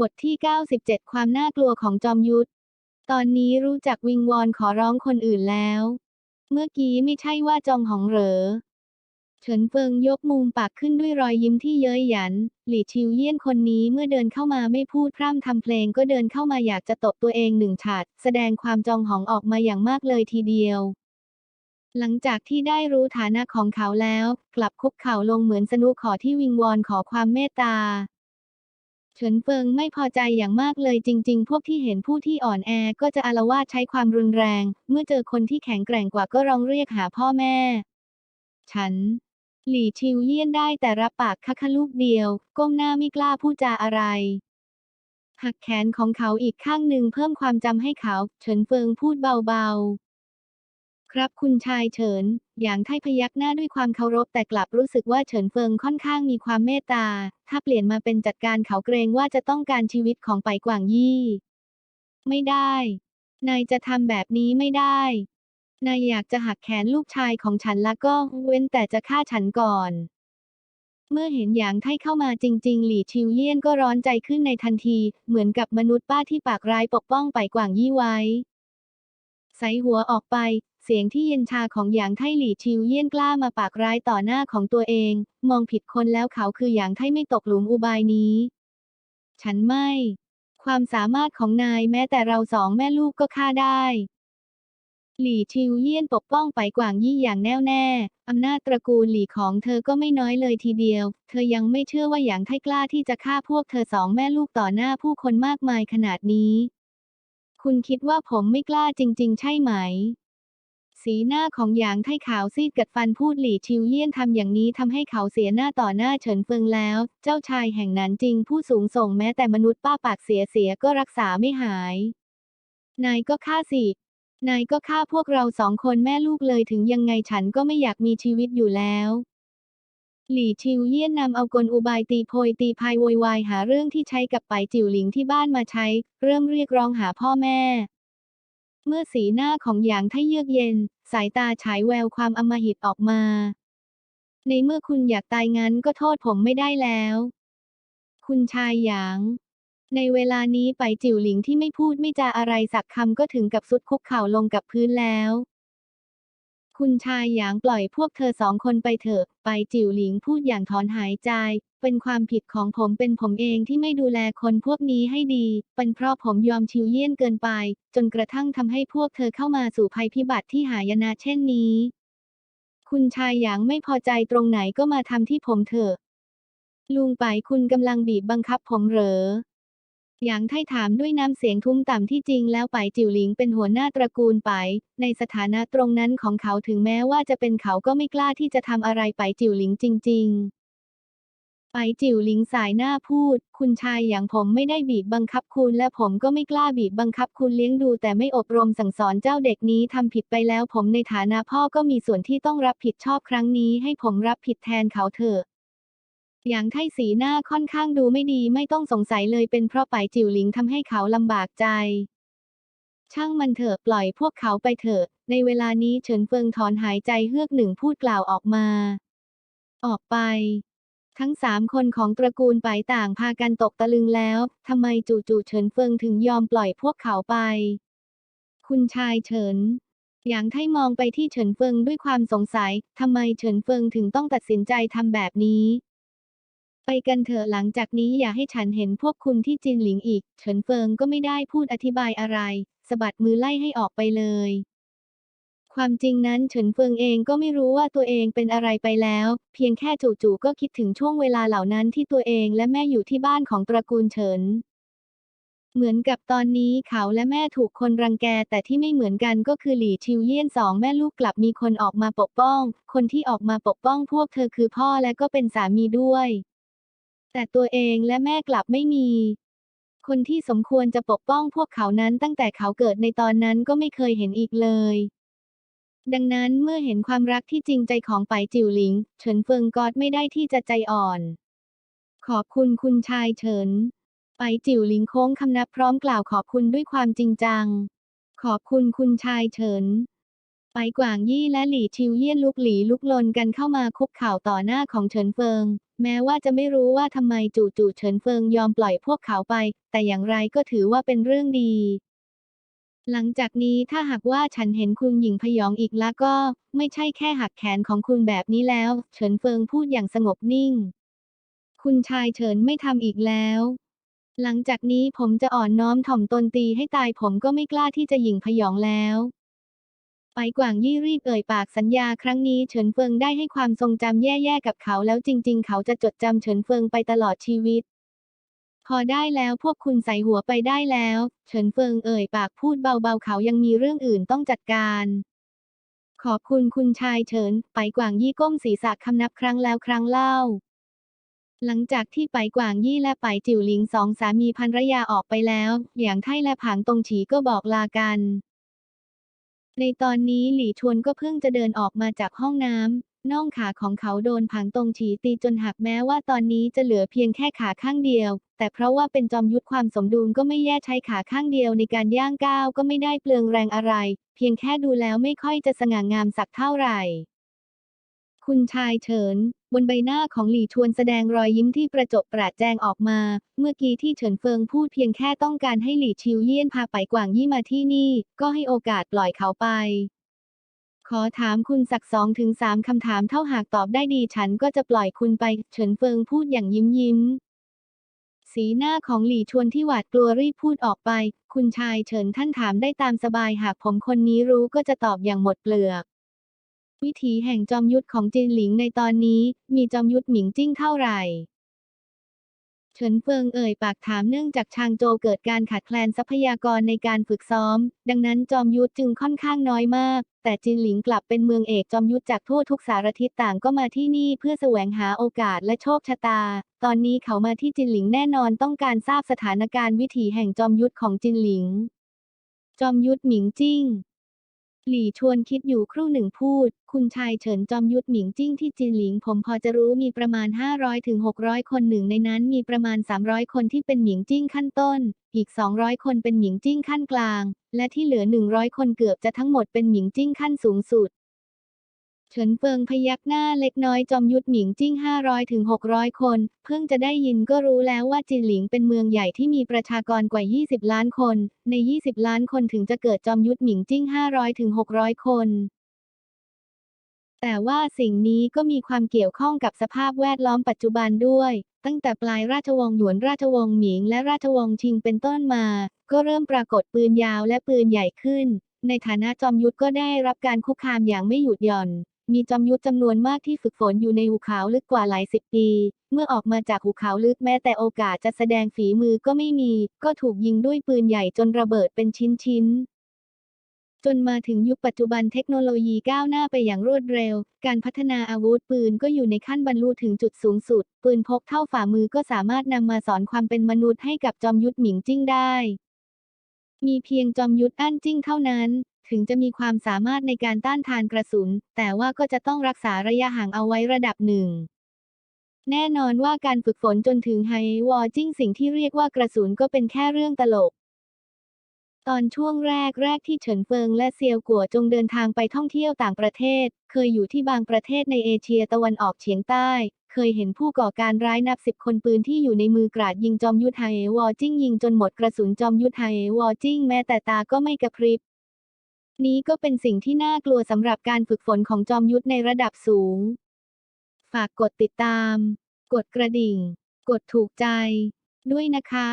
บทที่ 97 ความน่ากลัวของจอมยุทธ ตอนนี้รู้จักวิงวอนขอร้องคนอื่นแล้ว เมื่อกี้ไม่ใช่ว่าจองหองเหรอ เฉินเฟิงยกมุมปากขึ้นด้วยรอยยิ้มที่เย้ยหยัน หลี่ชิวเยี่ยนคนนี้เมื่อเดินเข้ามาไม่พูดพร่ำทำเพลงก็เดินเข้ามาอยากจะตบตัวเองหนึ่งฉาดแสดงความจองหองออกมาอย่างมากเลยทีเดียวหลังจากที่ได้รู้ฐานะของเขาแล้ว กลับคุกเข่าลงเหมือนสนุขอที่วิงวอนขอความเมตตา เฉินเฟิงไม่พอใจอย่างมากเลยจริง ๆ พวกที่เห็นผู้ที่อ่อนแอก็จะอาละวาดใช้ความรุนแรง เมื่อเจอคนที่แข็งแกร่งกว่าก็ร้องเรียกหาพ่อแม่ ฉัน หลี่ชิวเยี่ยนได้แต่รับปากคะคลูกเดียว ก้มหน้าไม่กล้าพูดจาอะไร หักแขนของเขาอีกข้างหนึ่งเพิ่มความจำให้เขา เฉินเฟิงพูดเบาๆ ครับคุณชายเฉิน อย่างไทพยักหน้าด้วยความเคารพแต่กลับรู้สึกว่าเฉินเฟิงค่อนข้างมีความเมตตา ถ้าเปลี่ยนมาเป็นจัดการเขาเกรงว่าจะต้องการชีวิตของไปกวางยี่ ไม่ได้ นายจะทำแบบนี้ไม่ได้ นายอยากจะหักแขนลูกชายของฉันแล้วก็เว้นแต่จะฆ่าฉันก่อน เมื่อเห็นหยางไทเข้ามาจริง ๆ หลี่ชิวเยี่ยนก็ร้อนใจขึ้นในทันที เหมือนกับมนุษย์ป้าที่ปากร้ายปกป้องไปกวางยี่ไว้ใส่หัวออกไป เสียงที่เย็นชาของหยางไทหลี่ชิวเยี่ยนกล้ามาปากร้ายต่อหน้าของตัวเอง มองผิดคนแล้วเขาคือหยางไทไม่ตกหลุมอุบายนี้ ฉันไม่ ความสามารถของนายแม้แต่เราสองแม่ลูกก็ฆ่าได้ หลี่ชิวเยี่ยนปกป้องไปกว่างยี่อย่างแน่วแน่อำนาจตระกูลหลี่ของเธอก็ไม่น้อยเลยทีเดียว เธอยังไม่เชื่อว่าหยางไทกล้าที่จะฆ่าพวกเธอสองแม่ลูกต่อหน้าผู้คนมากมายขนาดนี้ คุณคิดว่าผมไม่กล้าจริง ๆ ใช่ไหม สีหน้าของหยางไทขาวซีดกัดฟันพูดหลี่ชิวเยี่ยนทำอย่างนี้ทำให้เขาเสียหน้าต่อหน้าเฉินเฟิงแล้ว เจ้าชายแห่งนั้นจริงผู้สูงส่งแม้แต่มนุษย์ป้าปากเสียเสียก็รักษาไม่หาย นายก็ฆ่าสิ นายก็ฆ่าพวกเราสองคนแม่ลูกเลยถึงยังไงฉันก็ไม่อยากมีชีวิตอยู่แล้วหลี่ชิวเยี่ยนนำเอากลอุบายตีโพยตีพายโวยวายหาเรื่องที่ใช้กับไปจิ๋วหลิงที่บ้านมาใช้ เริ่มเรียกร้องหาพ่อแม่ เมื่อสีหน้าของหยางไทเยือกเย็น สายตาฉายแววความอำมหิตออกมา ในเมื่อคุณอยากตายงั้นก็โทษผมไม่ได้แล้ว คุณชายหยาง ในเวลานี้ไปจิ๋วหลิงที่ไม่พูดไม่จาอะไรสักคำก็ถึงกับสุดคุกเข่าลงกับพื้นแล้ว คุณชายหยางปล่อยพวกเธอสองคนไปเถอะ ไปจิ๋วหลิงพูดอย่างถอนหายใจ เป็นความผิดของผมเป็นผมเองที่ไม่ดูแลคนพวกนี้ให้ดี เป็นเพราะผมยอมชิวเยี่ยนเกินไป จนกระทั่งทำให้พวกเธอเข้ามาสู่ภัยพิบัติที่หายนะเช่นนี้ คุณชายหยางไม่พอใจตรงไหนก็มาทำที่ผมเถอะ ลุงไปคุณกำลังบีบบังคับผมเหรอ หยางไทถามด้วยน้ำเสียงทุ้มต่ำที่จริงแล้วไปจิ๋วหลิงเป็นหัวหน้าตระกูลไป ในสถานะตรงนั้นของเขาถึงแม้ว่าจะเป็นเขาก็ไม่กล้าที่จะทำอะไรไปจิ๋วหลิงจริง ๆไปจิ๋วหลิงสายหน้าพูด คุณชายอย่างผมไม่ได้บีบบังคับคุณและผมก็ไม่กล้าบีบบังคับคุณเลี้ยงดู แต่ไม่อบรมสั่งสอนเจ้าเด็กนี้ทำผิดไปแล้ว ผมในฐานะพ่อก็มีส่วนที่ต้องรับผิดชอบครั้งนี้ ให้ผมรับผิดแทนเขาเถอะ อย่างไทสีหน้าค่อนข้างดูไม่ดีไม่ต้องสงสัยเลยเป็นเพราะไปจิ๋วหลิงทำให้เขาลำบากใจ ช่างมันเถอะปล่อยพวกเขาไปเถอะ ในเวลานี้เฉินเฟิงถอนหายใจเฮือกหนึ่งพูดกล่าวออกมา ออกไป ทั้งสามคนของตระกูลไปต่างพากันตกตะลึงแล้วทำไมจู่ๆเฉินเฟิงถึงยอมปล่อยพวกเขาไป คุณชายเฉินหยางไทมองไปที่เฉินเฟิงด้วยความสงสัย ทำไมเฉินเฟิงถึงต้องตัดสินใจทำแบบนี้ ไปกันเถอะหลังจากนี้อย่าให้ฉันเห็นพวกคุณที่จินหลิงอีก เฉินเฟิงก็ไม่ได้พูดอธิบายอะไรสะบัดมือไล่ให้ออกไปเลย ความจริงนั้นเฉินเฟิงเองก็ไม่รู้ว่าตัวเองเป็นอะไรไปแล้ว เพียงแค่จู่ๆก็คิดถึงช่วงเวลาเหล่านั้นที่ตัวเองและแม่อยู่ที่บ้านของตระกูลเฉิน เหมือนกับตอนนี้เขาและแม่ถูกคนรังแกแต่ที่ไม่เหมือนกันก็คือหลี่ชิวเยี่ยนสองแม่ลูกกลับมีคนออกมาปกป้อง คนที่ออกมาปกป้องพวกเธอคือพ่อและก็เป็นสามีด้วย แต่ตัวเองและแม่กลับไม่มี คนที่สมควรจะปกป้องพวกเขานั้นตั้งแต่เขาเกิดในตอนนั้นก็ไม่เคยเห็นอีกเลย ดังนั้นเมื่อเห็นความรักที่จริงใจของไปจิ๋วหลิง เฉินเฟิงกอดไม่ได้ที่จะใจอ่อน ขอบคุณคุณชายเฉิน ไปจิ๋วหลิงโค้งคำนับพร้อมกล่าวขอบคุณด้วยความจริงจัง ขอบคุณคุณชายเฉินไปกวางยี่และหลี่ชิวเยี่ยนลุกหลีลุกลนกันเข้ามาคุกเข่าต่อหน้าของเฉินเฟิง แม้ว่าจะไม่รู้ว่าทำไมจู่ๆเฉินเฟิงยอมปล่อยพวกเขาไป แต่อย่างไรก็ถือว่าเป็นเรื่องดี หลังจากนี้ถ้าหากว่าฉันเห็นคุณหญิงพยองอีกแล้วก็ ไม่ใช่แค่หักแขนของคุณแบบนี้แล้ว เฉินเฟิงพูดอย่างสงบนิ่ง คุณชายเฉินไม่ทำอีกแล้ว หลังจากนี้ผมจะอ่อนน้อมถ่อมตนตีให้ตายผมก็ไม่กล้าที่จะหยิ่งพยองแล้ว ไปกว่างยี่รีบเอ่ยปากสัญญาครั้งนี้เฉินเฟิงได้ให้ความทรงจำแย่ๆกับเขาแล้วจริง ๆ เขาจะจดจำเฉินเฟิงไปตลอดชีวิต พอได้แล้วพวกคุณใส่หัวไปได้แล้ว เฉินเฟิงเอ่ยปากพูดเบาๆเขายังมีเรื่องอื่นต้องจัดการขอบคุณคุณชายเฉิน ไปกว่างยี่ก้มศีรษะคำนับครั้งแล้วครั้งเล่า หลังจากที่ไปกว่างยี่และไปจิ๋วหลิงสองสามีภรรยาออกไปแล้ว อย่างไท่และผางตงฉีก็บอกลากัน ในตอนนี้หลี่ชวนก็เพิ่งจะเดินออกมาจากห้องน้ำน่องขาของเขาโดนผางตรงฉีตีจนหักแม้ว่าตอนนี้จะเหลือเพียงแค่ขาข้างเดียว แต่เพราะว่าเป็นจอมยุทธความสมดุลก็ไม่แย่ใช้ขาข้างเดียวในการย่างก้าวก็ไม่ได้เปลืองแรงอะไร เพียงแค่ดูแล้วไม่ค่อยจะสง่างามสักเท่าไหร่ คุณชายเฉิน บนใบหน้าของหลี่ชวนแสดงรอยยิ้มที่ประจบประแจงออกมา เมื่อกี้ที่เฉินเฟิงพูดเพียงแค่ต้องการให้หลี่ชิวเยี่ยนพาไปกวางยี่มาที่นี่ ก็ให้โอกาสปล่อยเขาไป ขอถามคุณสักสองถึงสามคำถามเท่าหากตอบได้ดีฉันก็จะปล่อยคุณไป เฉินเฟิงพูดอย่างยิ้มยิ้มสีหน้าของหลี่ชวนที่หวาดกลัวรีบพูดออกไป คุณชายเฉินท่านถามได้ตามสบายหากผมคนนี้รู้ก็จะตอบอย่างหมดเปลือก วิถีแห่งจอมยุทธของจินหลิงในตอนนี้ มีจอมยุทธหมิงจิ้งเท่าไหร่เฉินเฟิงเอ่ยปากถามเนื่องจากชางโจเกิดการขาดแคลนทรัพยากรในการฝึกซ้อม ดังนั้นจอมยุทธจึงค่อนข้างน้อยมาก แต่จินหลิงกลับเป็นเมืองเอกจอมยุทธจากทั่วทุกสารทิศต่างก็มาที่นี่เพื่อแสวงหาโอกาสและโชคชะตา ตอนนี้เขามาที่จินหลิงแน่นอนต้องการทราบสถานการณ์วิถีแห่งจอมยุทธของจินหลิง จอมยุทธหมิงจิ้ง หลี่ชวนคิดอยู่ครู่หนึ่งพูด คุณชายเฉินจอมยุทธหมิงจิ้งที่จินหลิง ผมพอจะรู้มีประมาณ 500ถึง600 คนหนึ่งในนั้นมีประมาณ 300 คนที่เป็นหมิงจิ้งขั้นต้น อีก 200 คนเป็นหมิงจิ้งขั้นกลาง และที่เหลือ 100 คนเกือบจะทั้งหมดเป็นหมิงจิ้งขั้นสูงสุด เฉินเฟิงพยักหน้าเล็กน้อยจอมยุทธหมิงจิ้ง 500ถึง600 คน เพิ่งจะได้ยินก็รู้แล้วว่าจินหลิงเป็นเมืองใหญ่ที่มีประชากรกว่า 20 ล้านคน ใน 20 ล้านคนถึงจะเกิดจอมยุทธหมิงจิ้ง 500ถึง600 คน แต่ว่าสิ่งนี้ก็มีความเกี่ยวข้องกับสภาพแวดล้อมปัจจุบันด้วย ตั้งแต่ปลายราชวงศ์หยวนราชวงศ์หมิงและราชวงศ์ชิงเป็นต้นมา ก็เริ่มปรากฏปืนยาวและปืนใหญ่ขึ้น ในฐานะจอมยุทธก็ได้รับการคุกคามอย่างไม่หยุดหย่อน มีจอมยุทธจำนวนมากที่ฝึกฝนอยู่ในหุบเขาลึกกว่าหลายสิบปี เมื่อออกมาจากหุบเขาลึกแม้แต่โอกาสจะแสดงฝีมือก็ไม่มี ก็ถูกยิงด้วยปืนใหญ่จนระเบิดเป็นชิ้นๆจนมาถึงยุคปัจจุบันเทคโนโลยีก้าวหน้าไปอย่างรวดเร็ว การพัฒนาอาวุธปืนก็อยู่ในขั้นบรรลุถึงจุดสูงสุด ปืนพกเท่าฝ่ามือก็สามารถนำมาสอนความเป็นมนุษย์ให้กับจอมยุทธหมิงจิ้งได้ มีเพียงจอมยุทธอั้นจิ้งเท่านั้น ถึงจะมีความสามารถในการต้านทานกระสุน แต่ว่าก็จะต้องรักษาระยะห่างเอาไว้ระดับหนึ่ง แน่นอนว่าการฝึกฝนจนถึงไฮวอร์จิ้งสิ่งที่เรียกว่ากระสุนก็เป็นแค่เรื่องตลก ตอนช่วงแรกแรกที่เฉินเฟิงและเซียวกัวจงเดินทางไปท่องเที่ยวต่างประเทศ เคยอยู่ที่บางประเทศในเอเชียตะวันออกเฉียงใต้เคยเห็นผู้ก่อการร้ายนับสิบคนปืนที่อยู่ในมือกราดยิงจอมยุทธไฮวอร์จิ้งยิงจนหมดกระสุนจอมยุทธไฮวอร์จิ้งแม้แต่ตาก็ไม่กระพริบ นี้ก็เป็นสิ่งที่น่ากลัวสำหรับการฝึกฝนของจอมยุทธในระดับสูง ฝากกดติดตาม กดกระดิ่ง กดถูกใจ ด้วยนะคะ